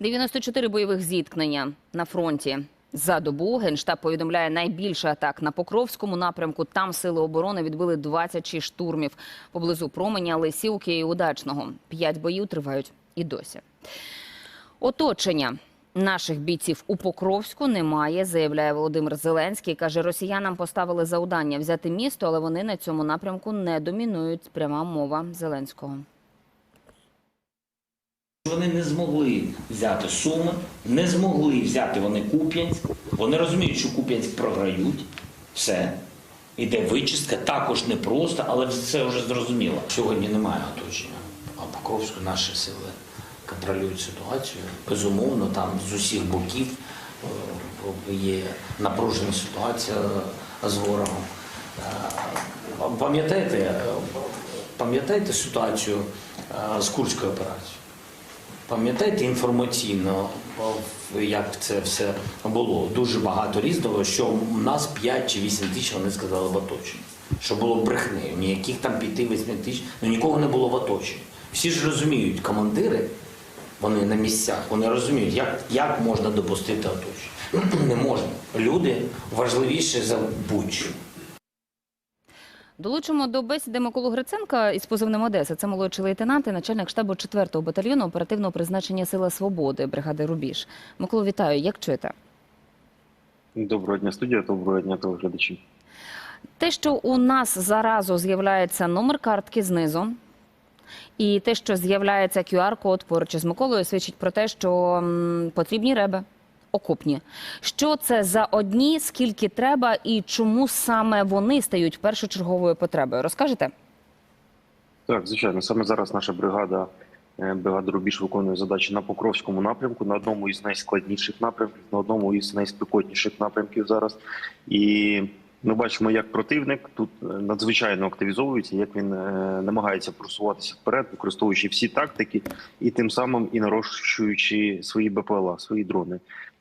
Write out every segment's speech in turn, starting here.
94 бойових зіткнення на фронті. За добу Генштаб повідомляє найбільше атак на Покровському напрямку. Там сили оборони відбили 26 штурмів поблизу Променя, Лисівки і Удачного. П'ять боїв тривають і досі. Оточення наших бійців у Покровську немає, заявляє Володимир Зеленський. Каже, росіянам поставили завдання взяти місто, але вони на цьому напрямку не домінують. Пряма мова Зеленського. Вони не змогли взяти Суми, не змогли взяти вони Куп'янськ. Вони розуміють, що Куп'янськ програють. Все. Іде вичистка, також непросто, але це вже зрозуміло. Сьогодні немає оточення. А Покровську наші сили контролюють ситуацію. Безумовно, там з усіх боків е, є напружена ситуація з ворогом. Е, Пам'ятаєте, е, пам'ятаєте ситуацію е, з Курською операцією? Пам'ятаєте інформаційно, як це все було? Дуже багато різного, що у нас 5 чи 8 тисяч вони сказали в оточенні. Що було брехнею. Ніяких там 5-8 тисяч, ну нікого не було в оточенні. Всі ж розуміють, командири, вони на місцях, вони розуміють, як, як можна допустити оточення. Не можна. Люди важливіші за будь-що. Долучимо до бесіди Миколу Гриценка із позивним Одеса. Це молодший лейтенант і начальник штабу 4-го батальйону оперативного призначення Сила Свободи бригади Рубіж. Миколу, вітаю. Як чуєте? Доброго дня, студія, доброго дня, телеглядачі. Те, що у нас заразу з'являється номер картки знизу, і те, що з'являється QR-код поруч із Миколою, свідчить про те, що м, потрібні реби. Окупні. Що це за одні, скільки треба і чому саме вони стають першочерговою потребою? Розкажете? Так, звичайно, саме зараз наша бригада, е, бригада Рубіж виконує задачі на Покровському напрямку, на одному із найскладніших напрямків, на одному із найспекотніших напрямків зараз. І ми бачимо, як противник тут е, надзвичайно активізовується, як він е, намагається просуватися вперед, використовуючи всі тактики, і тим самим і нарощуючи свої БПЛА, свої дрони.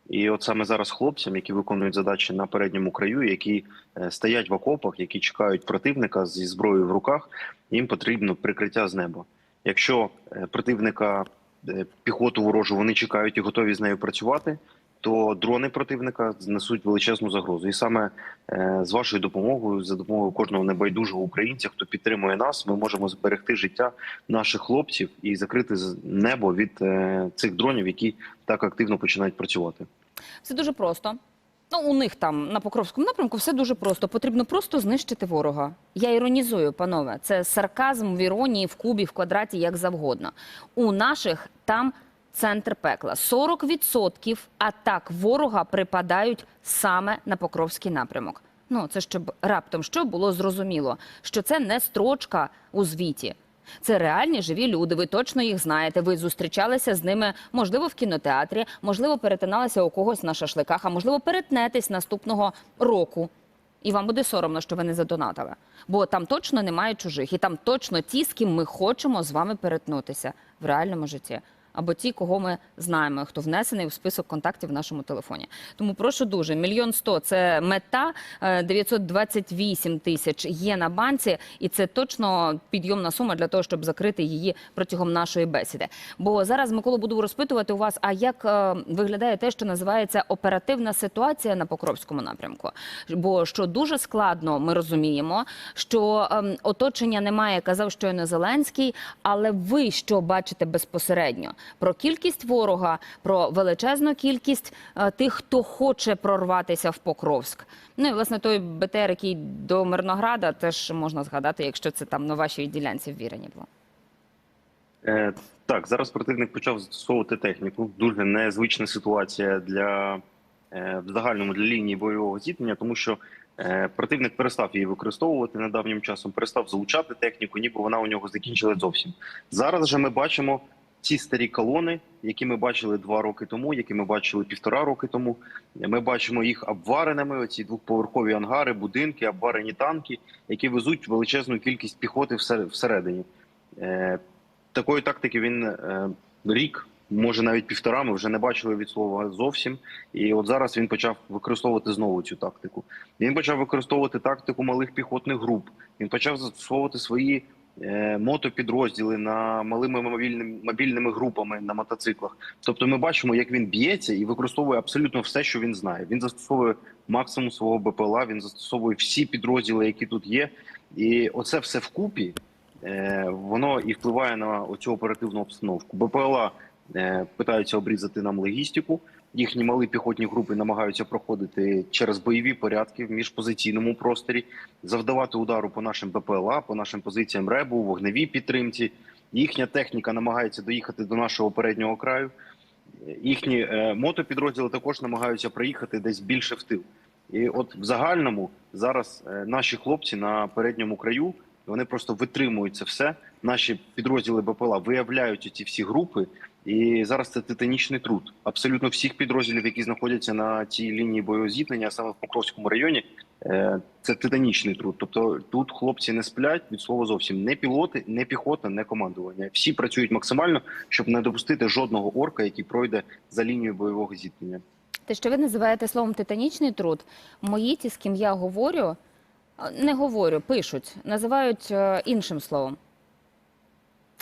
І от саме зараз хлопцям, які виконують задачі на передньому краю, які е, стоять в окопах, які чекають противника зі зброєю в руках, їм потрібно прикриття з неба. Якщо е, противника е, піхоту ворожу вони чекають і готові з нею працювати, то дрони противника несуть величезну загрозу. І саме е, з вашою допомогою, за допомогою кожного небайдужого українця, хто підтримує нас, ми можемо зберегти життя наших хлопців і закрити небо від е, цих дронів, які так активно починають працювати. Все дуже просто. Ну, у них там на Покровському напрямку все дуже просто. Потрібно просто знищити ворога. Я іронізую, панове. Це сарказм в іронії, в кубі, в квадраті, як завгодно. У наших там центр пекла. 40% атак ворога припадають саме на Покровський напрямок. Ну, це щоб раптом що було зрозуміло, що це не строчка у звіті. Це реальні живі люди. Ви точно їх знаєте. Ви зустрічалися з ними, можливо, в кінотеатрі, можливо, перетиналися у когось на шашликах, а можливо, перетнетесь наступного року. І вам буде соромно, що ви не задонатили. Бо там точно немає чужих, і там точно ті, з ким ми хочемо з вами перетнутися в реальному житті. Або ті, кого ми знаємо, хто внесений в список контактів в нашому телефоні. Тому прошу дуже. Мільйон сто це мета, е, 928 тисяч є на банці, і це точно підйомна сума для того, щоб закрити її протягом нашої бесіди. Бо зараз Микола буду розпитувати у вас, а як е, виглядає те, що називається оперативна ситуація на Покровському напрямку? Бо що дуже складно, ми розуміємо, що ем, оточення немає, казав щойно Зеленський, але ви що бачите безпосередньо про кількість ворога, про величезну кількість е, тих, хто хоче прорватися в Покровськ. Ну і власне той БТР, який до Мирнограда, теж можна згадати, якщо це там на вашій ділянці в Вірині було. Е, так, зараз противник почав застосовувати техніку. Дуже незвична ситуація для е, в загальному для лінії бойового зіткнення, тому що е, противник перестав її використовувати недавнім часом, перестав залучати техніку, ніби вона у нього закінчилась зовсім. Зараз же ми бачимо ці старі колони, які ми бачили два роки тому, які ми бачили півтора роки тому. Ми бачимо їх обвареними. Оці двохповерхові ангари, будинки, обварені танки, які везуть величезну кількість піхоти всер- всередині. Е, такої тактики він е, рік, може навіть півтора. Ми вже не бачили від слова зовсім. І от зараз він почав використовувати знову цю тактику. Він почав використовувати тактику малих піхотних груп. Він почав застосовувати свої мотопідрозділи на малими мобільними мобільними групами на мотоциклах. Тобто, ми бачимо, як він б'ється і використовує абсолютно все, що він знає. Він застосовує максимум свого БПЛА, він застосовує всі підрозділи, які тут є. І оце все вкупі е, воно і впливає на оцю оперативну обстановку. БПЛА е, питаються обрізати нам логістику. Їхні малі піхотні групи намагаються проходити через бойові порядки в міжпозиційному просторі, завдавати удару по нашим БПЛА, по нашим позиціям РЕБу, вогневій підтримці. Їхня техніка намагається доїхати до нашого переднього краю. Їхні е, мотопідрозділи також намагаються проїхати десь більше в тил. І от в загальному зараз е, наші хлопці на передньому краю вони просто витримують це все. Наші підрозділи БПЛА виявляють ці всі групи, і зараз це титанічний труд. Абсолютно всіх підрозділів, які знаходяться на цій лінії бойового зіткнення, саме в Покровському районі, е, це титанічний труд. Тобто тут хлопці не сплять від слова зовсім не пілоти, не піхота, не командування. Всі працюють максимально, щоб не допустити жодного орка, який пройде за лінією бойового зіткнення. Те, що ви називаєте словом титанічний труд, мої ті, з ким я говорю, не говорю, пишуть, називають е, іншим словом.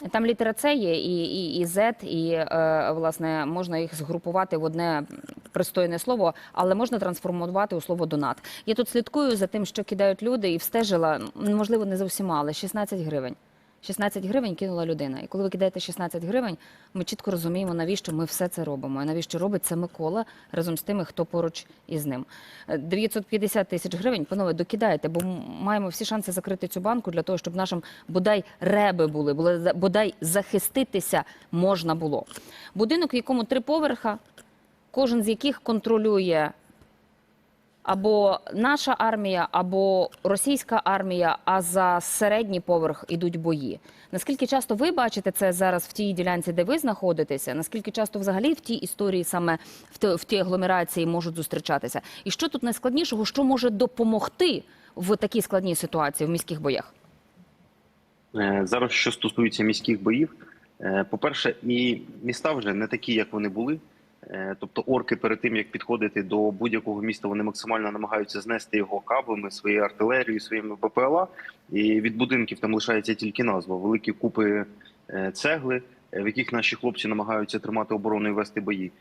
Там літера С є і, і, і Z, і е, власне можна їх згрупувати в одне пристойне слово, але можна трансформувати у слово донат. Я тут слідкую за тим, що кидають люди, і встежила, можливо, не зовсім але 16 гривень. 16 гривень кинула людина. І коли ви кидаєте 16 гривень, ми чітко розуміємо, навіщо ми все це робимо. І навіщо робить це Микола разом з тими, хто поруч із ним. Е, 950 тисяч гривень, панове, докидайте, бо маємо всі шанси закрити цю банку для того, щоб нашим бодай реби були бодай захиститися можна було. Будинок, в якому три поверха, кожен з яких контролює або наша армія, або російська армія, а за середній поверх ідуть бої. Наскільки часто ви бачите це зараз в тій ділянці, де ви знаходитеся? Наскільки часто взагалі в тій історії, саме в, те- в тій агломерації можуть зустрічатися? І що тут найскладнішого, що може допомогти в такій складній ситуації в міських боях? Е, Зараз, що стосується міських боїв, е, по-перше, і міста вже не такі, як вони були. Е, Тобто орки перед тим, як підходити до будь-якого міста, вони максимально намагаються знести його каблами, своєю артилерією, своїми БПЛА. І від будинків там лишається тільки назва. Великі купи е, цегли, е, в яких наші хлопці намагаються тримати оборону і вести бої.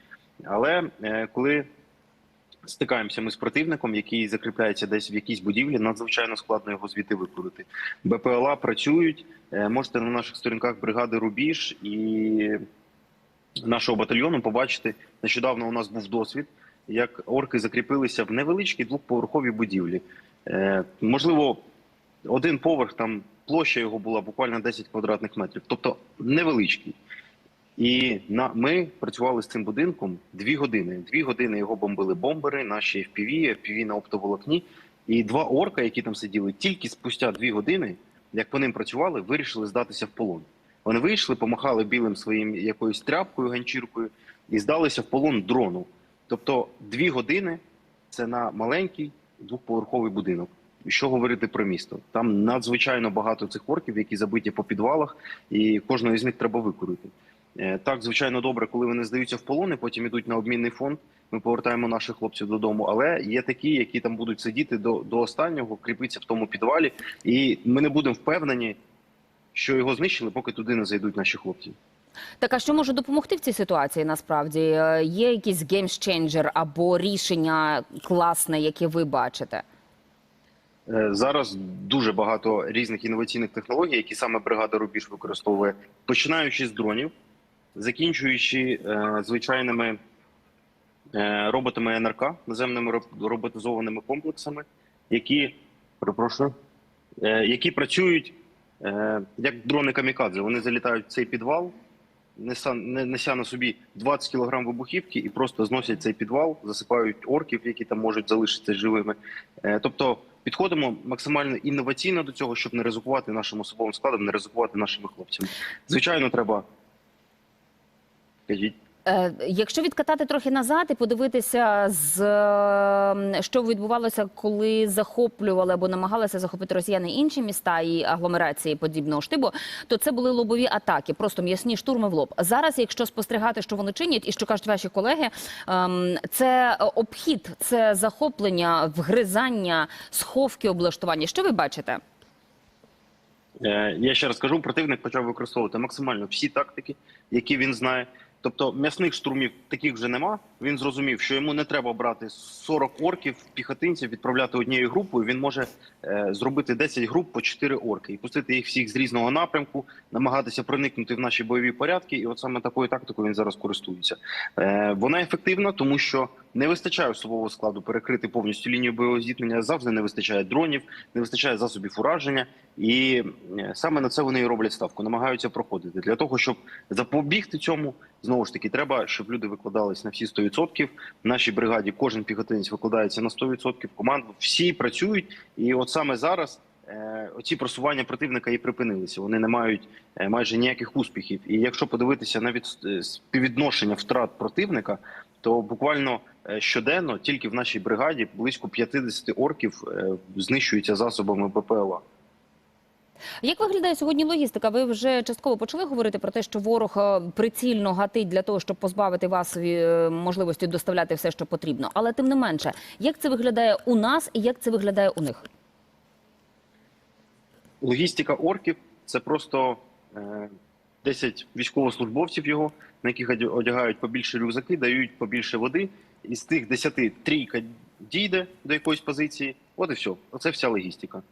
Але коли стикаємося ми з противником, який закріпляється десь в якійсь будівлі, надзвичайно складно його звідти викурити. БПЛА працюють. Можете на наших сторінках бригади Рубіж і нашого батальйону побачити. Нещодавно у нас був досвід, як орки закріпилися в невеличкій двохповерховій будівлі. Е, Можливо, один поверх там площа його була буквально 10 квадратних метрів, тобто невеличкий. І на ми працювали з цим будинком дві години. Дві години його бомбили бомбери, наші FPV, FPV на оптоволокні. І два орка, які там сиділи, тільки спустя дві години, як по ним працювали, вирішили здатися в полон. Вони вийшли, помахали білим своїм якоюсь тряпкою, ганчіркою і здалися в полон дрону. Тобто дві години це на маленький двохповерховий будинок. Що говорити про місто? Там надзвичайно багато цих орків, які забиті по підвалах, і кожного з них треба викурити. Е, Так, звичайно, добре, коли вони здаються в полон і потім ідуть на обмінний фонд. Ми повертаємо наших хлопців додому. Але є такі, які там будуть сидіти до, до останнього, кріпитися в тому підвалі, і ми не будемо впевнені, що його знищили, поки туди не зайдуть наші хлопці. Так, а що може допомогти в цій ситуації? Насправді Е, є якийсь геймсченджер або рішення класне, яке ви бачите? Е, Зараз дуже багато різних інноваційних технологій, які саме бригада Рубіж використовує, починаючи з дронів, закінчуючи е, звичайними е, роботами НРК, наземними роботизованими комплексами, які перепрошую, е, які працюють як дрони камікадзе. Вони залітають в цей підвал, не- неся на собі 20 кг вибухівки і просто зносять цей підвал, засипають орків, які там можуть залишитися живими. Е, Тобто підходимо максимально інноваційно до цього, щоб не ризикувати нашим особовим складом, не ризикувати нашими хлопцями. Звичайно, треба. Кажіть. Е, Якщо відкатати трохи назад і подивитися, з е, що відбувалося, коли захоплювали або намагалися захопити росіяни інші міста і агломерації подібного штибу, то це були лобові атаки, просто м'ясні штурми в лоб. Зараз, якщо спостерігати, що вони чинять, і що кажуть ваші колеги, ем, це обхід, це захоплення, вгризання, сховки, облаштування. Що ви бачите? Е, Я ще раз кажу, противник почав використовувати максимально всі тактики, які він знає. Тобто м'ясних штурмів таких вже нема. Він зрозумів, що йому не треба брати 40 орків, піхотинців, відправляти однією групою. Він може е, зробити 10 груп по 4 орки і пустити їх всіх з різного напрямку, намагатися проникнути в наші бойові порядки. І от саме такою тактикою він зараз користується. Е, вона ефективна, тому що не вистачає особового складу перекрити повністю лінію бойового зіткнення. Завжди не вистачає дронів, не вистачає засобів ураження, і е, саме на це вони і роблять ставку, намагаються проходити для того, щоб запобігти цьому. Знову ж таки, треба, щоб люди викладались на всі 100%. В нашій бригаді кожен піхотинець викладається на 100%, Команду всі працюють, і от саме зараз. Е, Оці просування противника і припинилися. Вони не мають е, майже ніяких успіхів. І якщо подивитися на від... е, співвідношення втрат противника, то буквально щоденно тільки в нашій бригаді близько 50 орків знищуються засобами БПЛА. Як виглядає сьогодні логістика? Ви вже частково почали говорити про те, що ворог прицільно гатить для того, щоб позбавити вас можливості доставляти все, що потрібно. Але тим не менше, як це виглядає у нас і як це виглядає у них? Логістика орків це просто е, 10 військовослужбовців його, на яких одягають побільше рюкзаки, дають побільше води. І з тих 10 трійка дійде до якоїсь позиції. От і все. Оце вся логістика.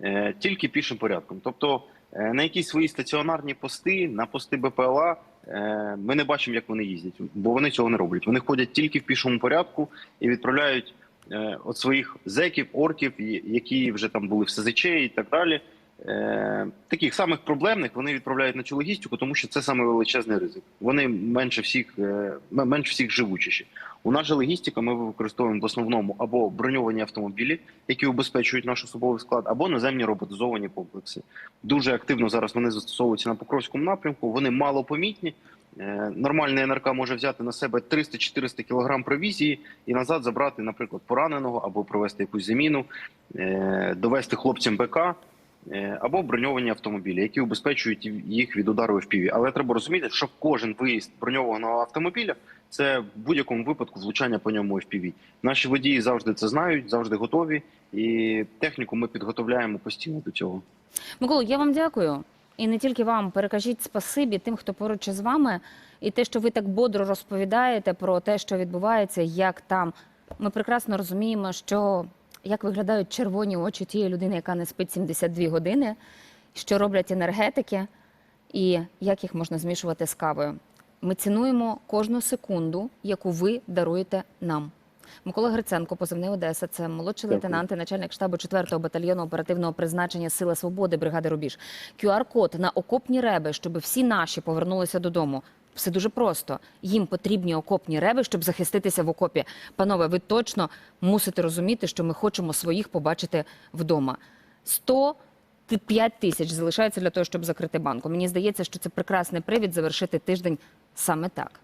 Е, тільки пішим порядком. Тобто е, на якісь свої стаціонарні пости, на пости БПЛА е, ми не бачимо, як вони їздять, бо вони цього не роблять. Вони ходять тільки в пішому порядку і відправляють е, от своїх зеків, орків, які вже там були в СЗЧ і так далі. Е, таких самих проблемних вони відправляють на цю логістику, тому що це саме величезний ризик. Вони менше всіх, е, менш всіх живучіші. У нас же логістика ми використовуємо в основному або броньовані автомобілі, які убезпечують наш особовий склад, або наземні роботизовані комплекси. Дуже активно зараз вони застосовуються на Покровському напрямку. Вони малопомітні. Е, Нормальний НРК може взяти на себе 300-400 кг провізії і назад забрати, наприклад, пораненого або провести якусь заміну, довести хлопцям БК або броньовані автомобілі, які убезпечують їх від удару FPV. Але треба розуміти, що кожен виїзд броньованого автомобіля це в будь-якому випадку влучання по ньому FPV. Наші водії завжди це знають, завжди готові, і техніку ми підготовляємо постійно до цього. Микола, я вам дякую. І не тільки вам перекажіть спасибі тим, хто поруч із вами, і те, що ви так бодро розповідаєте про те, що відбувається, як там. Ми прекрасно розуміємо, що як виглядають червоні очі тієї людини, яка не спить 72 години, що роблять енергетики, і як їх можна змішувати з кавою. Ми цінуємо кожну секунду, яку ви даруєте нам. Микола Гриценко, позивний Одеса, це молодший лейтенант і начальник штабу 4-го батальйону оперативного призначення Сили Свободи бригади Рубіж. QR-код на окопні реби, щоб всі наші повернулися додому. Все дуже просто. Їм потрібні окопні реби, щоб захиститися в окопі. Панове, ви точно мусите розуміти, що ми хочемо своїх побачити вдома. 105 тисяч залишається для того, щоб закрити банку. Мені здається, що це прекрасний привід завершити тиждень саме так.